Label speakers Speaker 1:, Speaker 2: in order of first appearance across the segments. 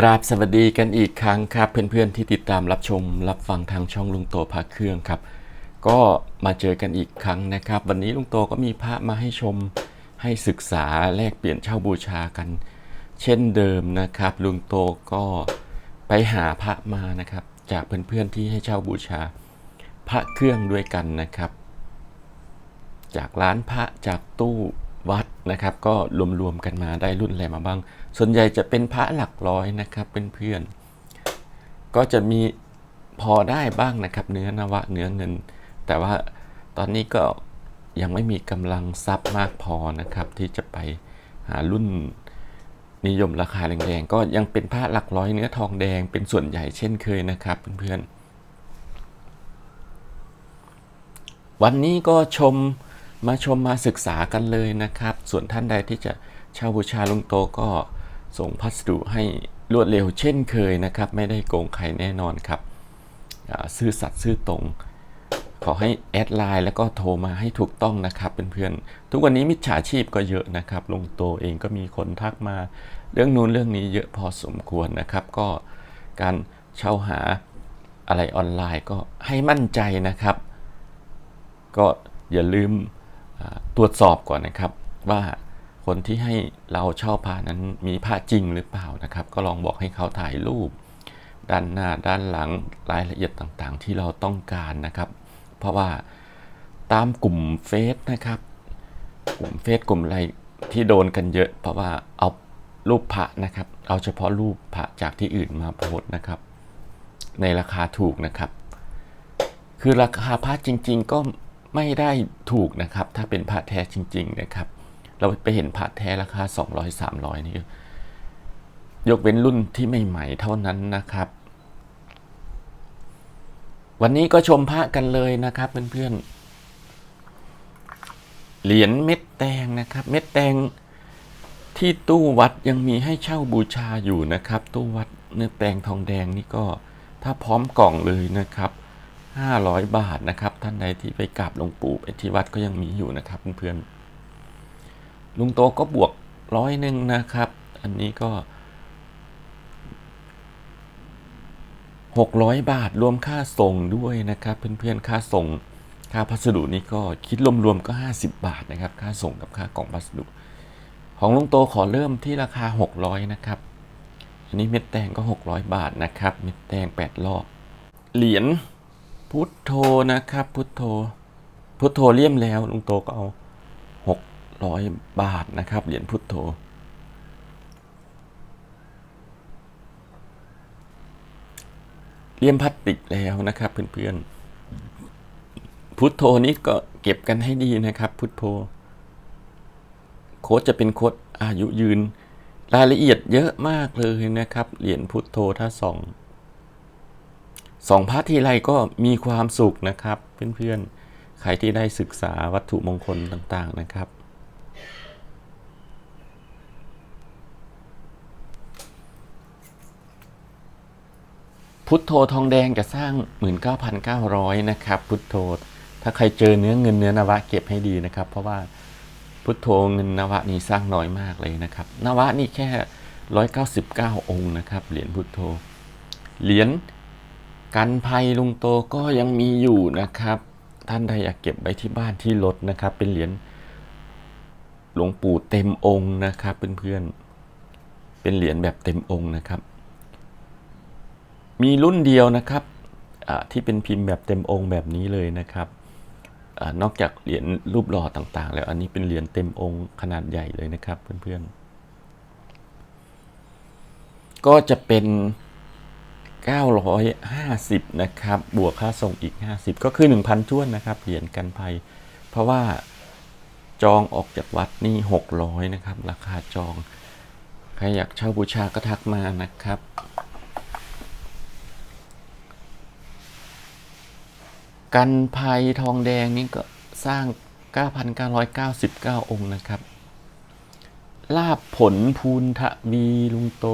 Speaker 1: กราบสวัสดีกันอีกครั้งครับ เพื่อนๆที่ติดตามรับชมรับฟังทางช่องลุงโตพาเครื่องครับ ก็มาเจอกันอีกครั้งนะครับ วันนี้ลุงโตก็มีพระมาให้ชมให้ศึกษาแลกเปลี่ยนเช่าบูชากัน เช่นเดิมนะครับ ลุงโตก็ไปหาพระมานะครับ จากเพื่อนๆที่ให้เช่าบูชา พระเครื่องด้วยกันนะครับ จากร้านพระจากตู้ วัดนะครับ ก็รวมๆกันมาได้รุ่นอะไรมาบ้าง ส่วนใหญ่จะเป็นพระหลักร้อยนะครับเพื่อนๆก็จะมีพอได้บ้างนะครับ เนื้อนวะเนื้อเงิน แต่ว่าตอนนี้ก็ยังไม่มีกำลังทรัพย์มากพอนะครับ ที่จะไปหารุ่นนิยมราคาแรงๆก็ยังเป็นพระหลักร้อยเนื้อทองแดงเป็นส่วนใหญ่เช่นเคยนะครับเพื่อนๆวันนี้ก็ชม มาชมมาศึกษากันเลยนะครับ ส่วนท่านใดที่จะเช่าบูชาลุงโตก็ส่งพัสดุให้รวดเร็วเช่นเคยนะครับ ไม่ได้โกงใครแน่นอนครับซื่อสัตย์ซื่อตรง ขอให้แอดไลน์แล้วก็โทรมาให้ถูกต้องนะครับเพื่อนๆทุกวันนี้มิจฉาชีพก็เยอะนะครับลุงโตเองก็มีคนทักมา เรื่องนู้นเรื่องนี้เยอะพอสมควรนะครับ ก็การเช่าหาอะไรออนไลน์ก็ให้มั่นใจนะครับ ก็อย่าลืม ตรวจสอบก่อนนะครับว่าคนที่ให้เราเช่าพระนั้นมีพระจริงหรือเปล่านะครับ ก็ลองบอกให้เขาถ่ายรูป ด้านหน้าด้านหลังรายละเอียดต่างๆ ที่เราต้องการนะครับ เพราะว่าตามกลุ่มเฟซนะครับ กลุ่มเฟซกลุ่มอะไรที่โดนกันเยอะ เพราะว่าเอารูปพระนะครับ เอาเฉพาะรูปพระจากที่อื่นมาโพสต์นะครับ ในราคาถูกนะครับ คือราคาพระจริง ๆ ก็ ไม่ได้ถูกนะครับ ถ้าเป็นพระแท้จริง ๆ นะครับ เราไปเห็นพระแท้ราคา 200 300 นี่ยกเว้นรุ่นที่ใหม่ๆเท่านั้นนะครับ วันนี้ก็ชมพระกันเลยนะครับเพื่อนๆเหรียญเม็ดแตงนะครับ เม็ดแตงที่ตู้วัดยังมีให้เช่าบูชาอยู่นะครับ ตู้วัดเนื้อแตงทองแดงนี่ก็ถ้าพร้อมกล่องเลยนะครับ 500 บาทนะครับ ท่านใดที่ไปกราบหลวงปู่ไปที่วัดก็ยังมีอยู่นะครับเพื่อนๆลุงโตก็บวกร้อยหนึ่งนะครับ อันนี้ก็ 600 บาทรวมค่าส่งด้วยนะครับ เพื่อนๆค่าส่งค่าพัสดุนี่ก็คิดรวมๆก็ 50 บาทนะครับ ค่าส่งกับค่ากล่องพัสดุ ของลุงโตขอเริ่มที่ราคา 600 นะครับอันนี้เม็ดแตงก็ 600 บาทนะครับ เม็ดแตง8รอบเหรียญ พุทโธนะครับ พุทโธ พุทโธเลี่ยมแล้วลุงโตก็เอา600บาทนะครับ เหรียญพุทโธ เลี่ยมพลาสติกแล้วนะครับเพื่อนๆ พุทโธนี้ก็เก็บกันให้ดีนะครับ พุทโธ โค้ดจะเป็นโค้ดอายุยืน รายละเอียดเยอะมากเลยนะครับ เหรียญพุทโธถ้าสอง สองพระทีไรก็มีความสุขนะครับ เพื่อนๆ ใครที่ได้ศึกษาวัตถุมงคลต่างๆนะครับ พุทโธทองแดงจะสร้าง 19,900 นะครับ พุทโธ ถ้าใครเจอเนื้อเงินเนื้อนวะเก็บให้ดีนะครับ เพราะว่าพุทโธเงินนวะนี่สร้างน้อยมากเลยนะครับ นวะนี่แค่ 199 องค์นะครับ เหรียญพุทโธ เหรียญ กันภัยลุงโตก็ยังมีอยู่นะครับ ท่านใดอยากเก็บไว้ที่บ้านที่รถนะครับ เป็นเหรียญหลวงปู่เต็มองค์นะครับเพื่อนๆเป็นเหรียญแบบเต็มองค์นะครับ มีรุ่นเดียวนะครับที่เป็นพิมพ์แบบเต็มองค์แบบนี้เลยนะครับอนอกจากเหรียญรูปหล่อต่างๆ แล้วอันนี้เป็นเหรียญเต็มองค์ขนาดใหญ่เลยนะครับเพื่อนๆก็จะเป็น 950 นะครับ บวกค่าส่งอีก 50 ก็คือ 1,000ท้วนนะครับ เหรียญกันภัย เพราะว่าจองออกจากวัดนี่ 600 นะครับ ราคาจอง ใครอยากเช่าบูชาก็ทักมานะครับ กันภัยทองแดงนี่ก็สร้าง 9,999 องค์นะครับ ลาบผลภูนทวีลุงโต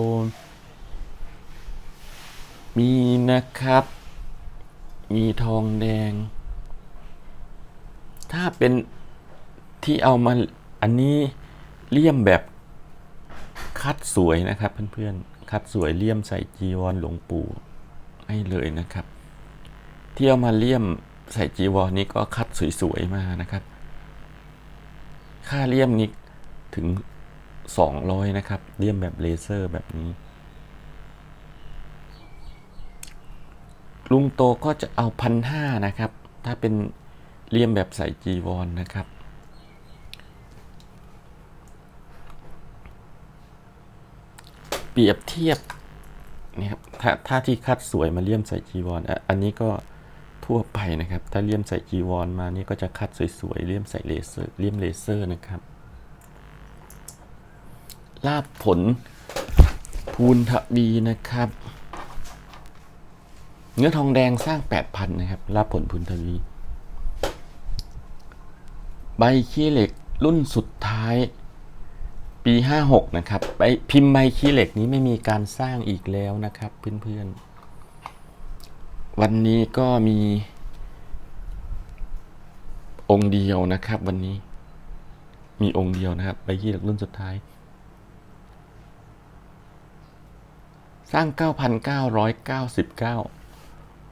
Speaker 1: มีนะครับ มีทองแดง ถ้าเป็นที่เอามาอันนี้เลี่ยมแบบคัดสวยนะครับเพื่อนๆ คัดสวยเลี่ยมใส่จีวรหลวงปู่ให้เลยนะครับ ที่เอามาเลี่ยมใส่จีวรนี้ก็คัดสวยๆมานะครับ ค่าเลี่ยมนี้ถึง 200 นะครับ เลี่ยมแบบเลเซอร์แบบนี้ ลุงโตก็จะเอาพันห้านะครับ ถ้าเป็นเลี่ยมแบบใส่จีวรนนะครับ เปรียบเทียบนี่ครับถ้าถ้าที่คัดสวยมาเลี่ยมใส่จีวรอะอันนี้ก็ทั่วไปนะครับ ถ้าเลี่ยมใส่จีวรมานี่ก็จะคัดสวยๆเลี่ยมใส่เลเซอร์เลี่ยมเลเซอร์นะครับ ลาบผลภูนทวีนะครับ เนื้อทองแดงสร้าง 8,000 นะครับลาบผลภูนทวี ใบขี้เหล็กรุ่นสุดท้าย ปี 56 นะครับใบพิมพ์ใบขี้เหล็กนี้ไม่มีการสร้างอีกแล้วนะครับ เพื่อนๆ วันนี้ก็มี องค์เดียวนะครับ วันนี้ มีองค์เดียวนะครับ ใบขี้เหล็กรุ่นสุดท้ายสร้าง 9,999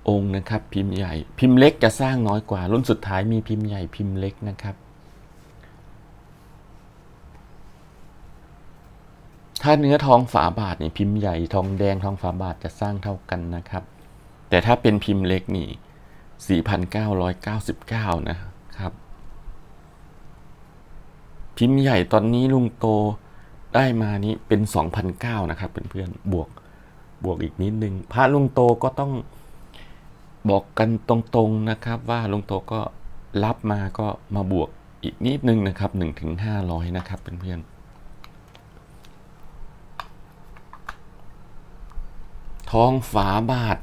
Speaker 1: องค์นะครับ พิมพ์ใหญ่ พิมพ์เล็กจะสร้างน้อยกว่า รุ่นสุดท้ายมีพิมพ์ใหญ่พิมพ์เล็กนะครับ ถ้าเนื้อทองฝาบาทนี่พิมพ์ใหญ่ทองแดงทองฝาบาทจะสร้างเท่ากันนะครับ แต่ถ้าเป็นพิมพ์เล็กนี่4,999 นะครับ พิมพ์ใหญ่ตอนนี้ลุงโตได้มานี้เป็น 2,009นะครับเพื่อนๆบวกบวกอีกนิดนึงพระลุงโตก็ต้อง บอกกันตรงๆนะครับว่าลุงโตก็รับมาก็มาบวกอีกนิดนึงนะครับ1ถึง500 นะครับเพื่อนๆทองฝาบาท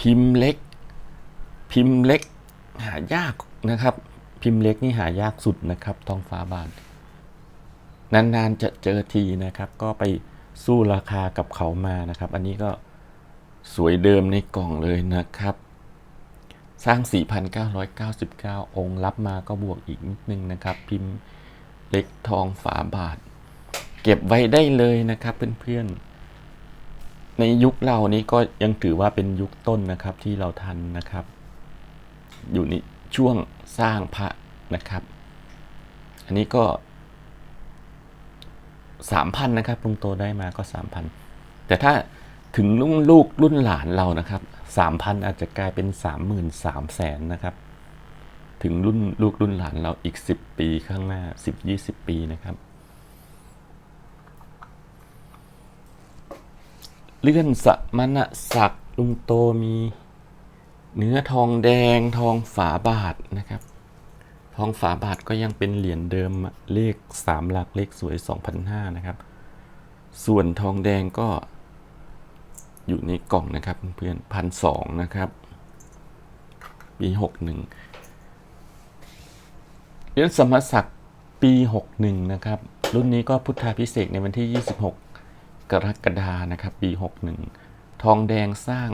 Speaker 1: พิมพ์เล็ก พิมพ์เล็กหายากนะครับ พิมพ์เล็กนี่หายากสุดนะครับทองฝาบาท นานๆจะเจอทีนะครับ ก็ไปสู้ราคากับเขามานะครับ อันนี้ก็ สวยเดิมในกล่องเลยนะครับ สร้าง 4,999 องค์รับมาก็บวกอีกนิดนึงนะครับ พิมพ์เล็กทองฝาบาท เก็บไว้ได้เลยนะครับเพื่อนๆ ในยุคเรานี้ก็ยังถือว่าเป็นยุคต้นนะครับที่เราทันนะครับ อยู่ในช่วงสร้างพระนะครับ อันนี้ก็สามพันนะครับลุงโตได้มาก็สามพันแต่ถ้า ถึงรุ่นลูกรุ่นหลานเรานะครับสามพันอาจจะกลายเป็นสามหมื่นสามแสนนะครับ ถึงรุ่นลูกรุ่นหลานเราอีกสิบปีข้างหน้าสิบยี่สิบปีนะครับ เลื่อนสมณศักดิ์ลุงโตมีเนื้อทองแดงทองฝาบาทนะครับ ทองฝาบาทก็ยังเป็นเหรียญเดิมเลข 3 หลักเลขสวย 2,500นะครับ ส่วนทองแดงก็ อยู่ในกล่องนะครับเพื่อนพันสองนะครับปี61เรียญสมศักดิ์ปี61นะครับ รุ่นนี้ก็พุทธาพิเศษในวันที่26กกรกฎานะครับ ปี61ทองแดงสร้าง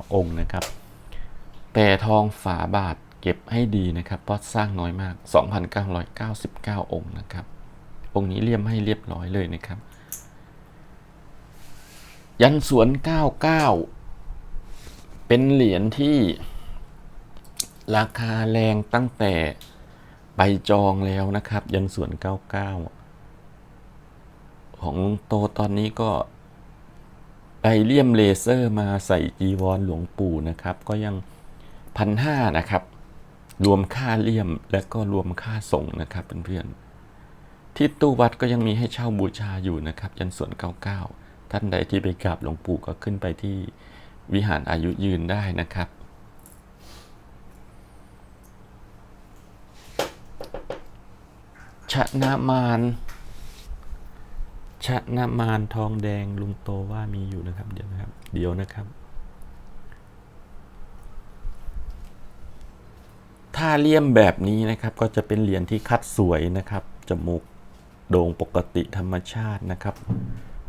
Speaker 1: 34,999 องค์นะครับแต่ทองฝาบาทเก็บให้ดีนะครับ เพราะสร้างน้อยมาก 2,999 องค์นะครับ องค์นี้เลี่ยมให้เรียบร้อยเลยนะครับ ยันสวน 99 เป็นเหรียญที่ราคาแรงตั้งแต่ใบจองแล้วนะครับ ยันสวน 99 ของลุงโตตอนนี้ก็ไปเลี่ยมเลเซอร์มาใส่จีวรหลวงปู่นะครับ ก็ยังพันห้านะครับ รวมค่าเลี่ยมและก็รวมค่าส่งนะครับเพื่อนๆที่ตู้วัดก็ยังมีให้เช่าบูชาอยู่นะครับ ยันส่วน 99 ท่านใดที่ไปกราบหลวงปู่ก็ขึ้นไปที่วิหารอายุยืนได้นะครับ ชนะมารชนะมารทองแดงลุงโตว่ามีอยู่นะครับ เดี๋ยวนะครับ เดี๋ยวนะครับ ถ้าเลี่ยมแบบนี้นะครับก็จะเป็นเหรียญที่คัดสวยนะครับ จมูกโด่งปกติธรรมชาตินะครับ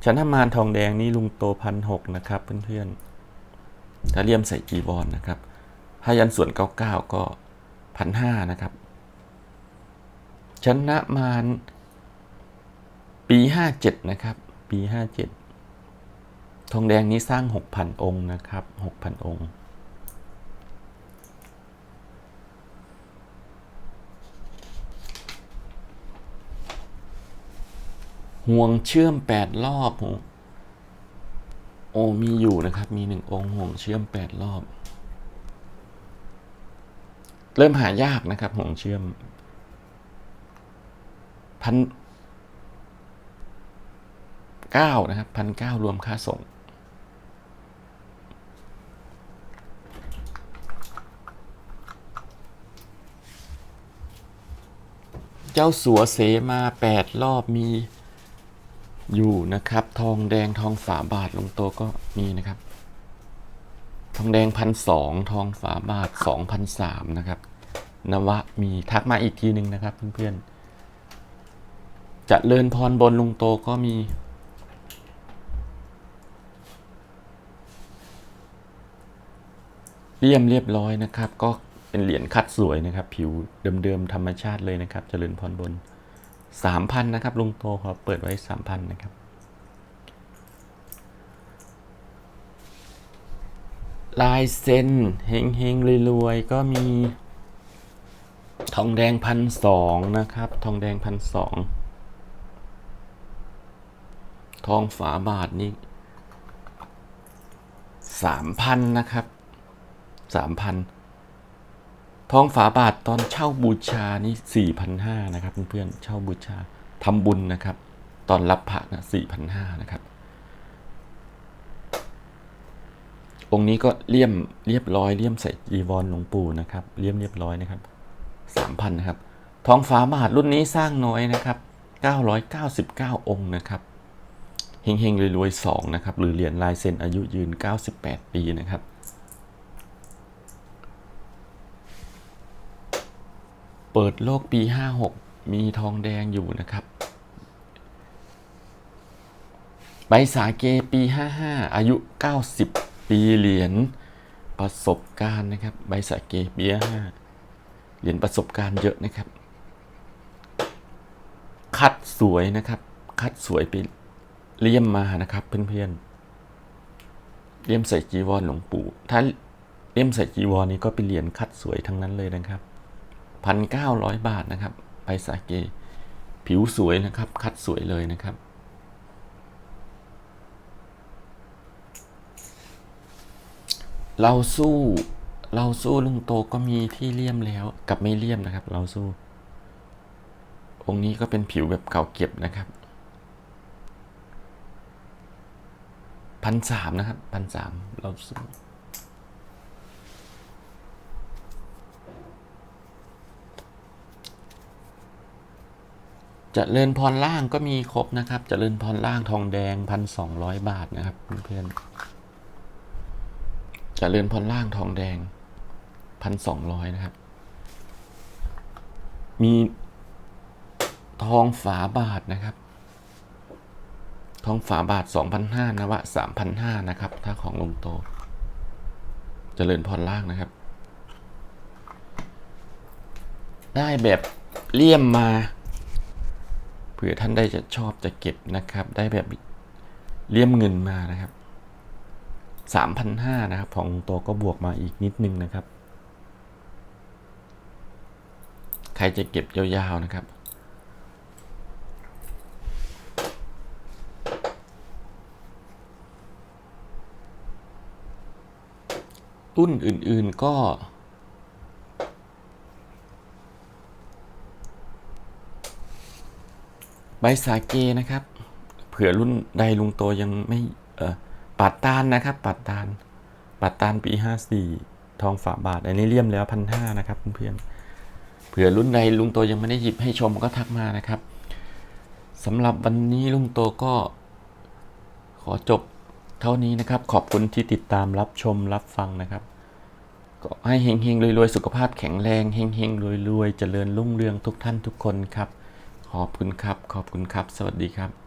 Speaker 1: ชนะมารทองแดงนี่ลุงโตพันหกนะครับ เพื่อนๆถ้าเลี่ยมใส่จีบอนนะครับถ้ายันส่วนเก้าเก้าก็พันห้านะครับชนะมารปีห้าเจ็ดนะครับ ปีห้าเจ็ดทองแดงนี้สร้างหกพันองค์นะครับหกพันองค์ ห่วงเชื่อมแปดรอบโอ้มีอยู่นะครับ มีหนึ่งองค์ห่วงเชื่อมแปดรอบ เริ่มหายากนะครับ ห่วงเชื่อม พันเก้านะครับพันเก้ารวมค่าส่งเจ้าสัวเสมาแปดรอบมี อยู่นะครับ ทองแดงทองฝาบาทลงโตก็มีนะครับ ทองแดงพันสองทองฝาบาทสองพันสามนะครับนวะมีทักมาอีกทีหนึ่งนะครับเพื่อนๆจะเลินพรบนลงโตก็มี เลี่ยมเรียบร้อยนะครับ ก็เป็นเหรียญคัดสวยนะครับ ผิวเดิมๆธรรมชาติเลยนะครับเจริญพรบน สามพันนะครับลุงโตขอเปิดไว้สามพันนะครับ ลายเซ็นเฮงเฮงรวยๆก็มี ทองแดงพันสองนะครับ ทองแดงพันสองทองฝาบาทนี่สามพันนะครับสามพัน ทองฝาบาทตอนเช่าบูชานี่สี่พันห้านะครับเพื่อนๆเช่าบูชาทำบุญนะครับ ตอนรับพระนะสี่พันห้านะครับ องค์นี้ก็เลี่ยมเรียบร้อยเลี่ยมใส่จีวรหลวงปู่นะครับเลี่ยมเรียบร้อยนะครับสามพันนะครับทองฝาบาทรุ่นนี้สร้างน้อยนะครับเก้าร้อยเก้าสิบเก้าองค์นะครับ เฮงเฮงๆรวยๆสองนะครับ หรือเหรียญลายเซ็นอายุยืนเก้าสิบแปดปีนะครับ เปิดโลกปี 56 มีทองแดงอยู่นะครับใบสาเกปี 55 อายุ 90 ปีเหรียญประสบการณ์นะครับใบสาเกปี55เหรียญประสบการณ์เยอะนะครับ คัดสวยนะครับ คัดสวยไปเลี่ยมมานะครับเพื่อนๆเลี่ยมใส่จีวรหลวงปู่ถ้าเลี่ยมใส่จีวรนี้ก็เป็นเหรียญคัดสวยทั้งนั้นเลยนะครับ พันเก้าร้อยบาทนะครับ ไปสาเก ผิวสวยนะครับ คัดสวยเลยนะครับ เราสู้ เราสู้ลุงโตก็มีที่เลี่ยมแล้วกับไม่เลี่ยมนะครับ เราสู้ องค์นี้ก็เป็นผิวแบบเก่าเก็บนะครับพันสามนะครับพันสามเราสู้ จะเริญพรล่างก็มีครบนะครับเจะเริญพรล่างทองแดงพันสองร้อยบาทนะครับเพื่อนๆเจะเริญพรล่างทองแดงพันสองร้อยนะครับ มีทองฝาบาทนะครับ ทองฝาบาทสองพันห้านวะสามพันห้านะครับ ถ้าของลงโตจเจริญพรล่างนะครับ ได้แบบเลี่ยมมา ผื่อท่านได้จะชอบจะเก็บนะครับ ได้แบบเลี่ยมเงินมานะครับสามพันห้านะครับ ของโตก็บวกมาอีกนิดนึงนะครับ ใครจะเก็บยาวๆนะครับรุ่นอื่นๆก็ ใบสาเกนะครับ เผื่อรุ่นใดลุงโตยังไม่เออปัดตานนะครับ ปัดตานปัดตานปีห้าสี่ทองฝาบาท อันนี้เลี่ยมแล้วพันห้านะครับเพื่อนเผื่อรุ่นใดลุงโตยังไม่ได้หยิบให้ชมก็ทักมานะครับสำหรับวันนี้ลุงโตก็ขอจบเท่านี้นะครับ ขอบคุณที่ติดตามรับชมรับฟังนะครับ ก็ให้เฮงเฮงรวยๆสุขภาพแข็งแรงเฮงเฮงรวยๆเจริญรุ่งเรืองทุกท่านทุกคนครับ ขอบคุณครับ ขอบคุณครับ สวัสดีครับ